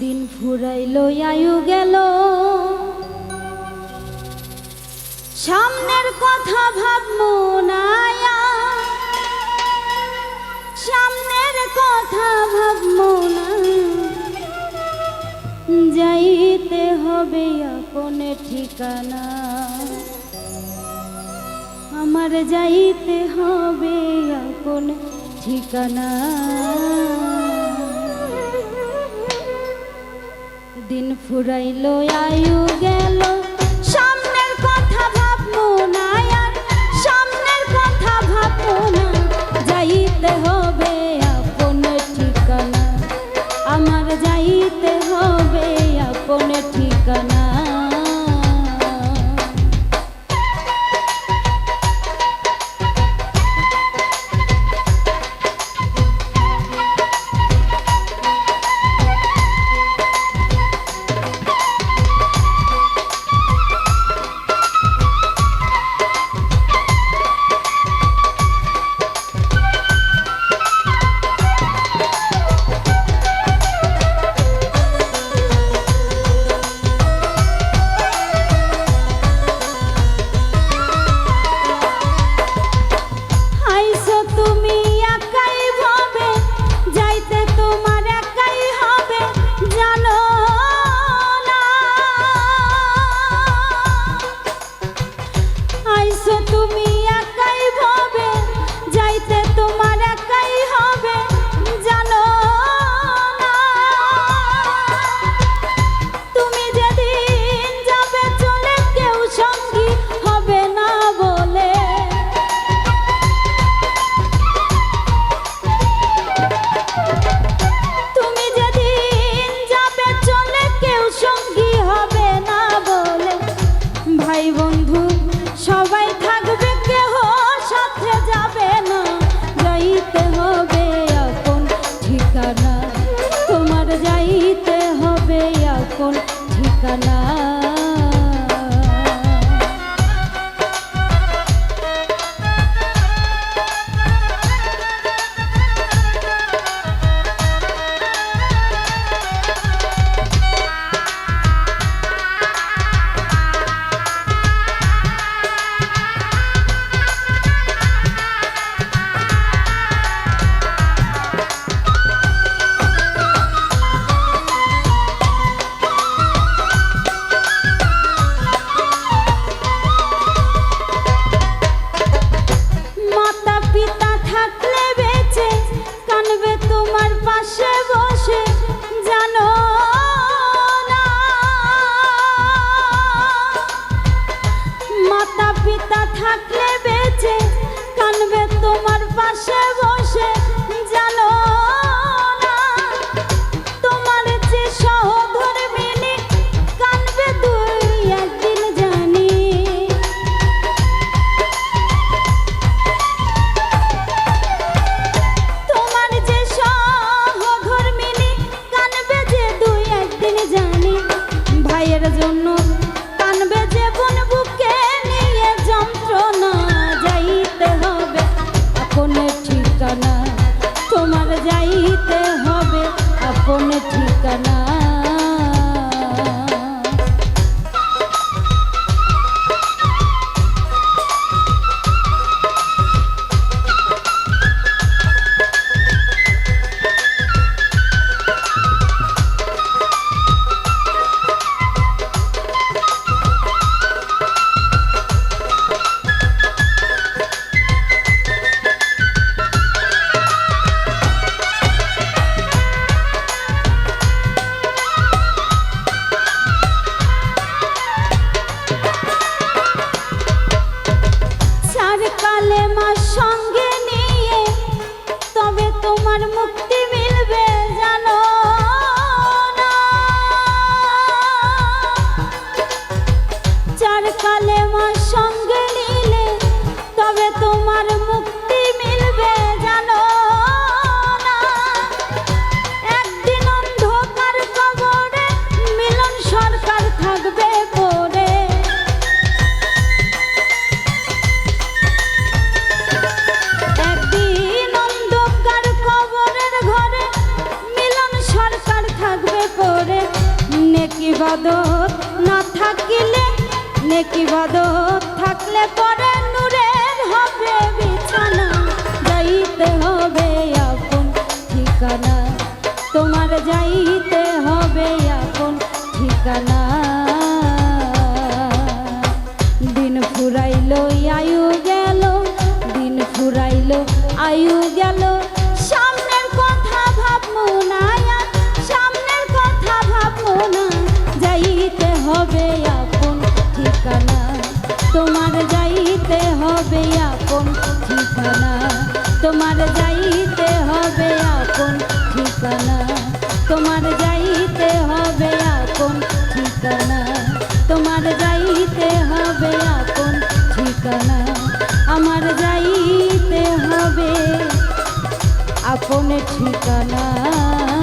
দিন ফুরাইল, আয়ু গেল। সামনের কথা ভাব না সামনের কথা ভাব না। যাইতে হবে আপন ঠিকানা। আমার যাইতে হবে আপন ঠিকানা। দিন ফুরাইল আয়ু গেল। সকল ঠিকানা? বাদত না থাকিলে নেকি বাদত থাকলে পরে নূরের হবে বিছানা। যাইতে হবে আপন ঠিকানা। তোমার যাইতে হবে আপন ঠিকানা। ঠিকানা? তোমার যাইতে হবে আপন ঠিকানা। তোমার যাইতে হবে আপন ঠিকানা। তোমার যাইতে হবে আপন ঠিকানা। আমার যাইতে হবে আপন ঠিকানা।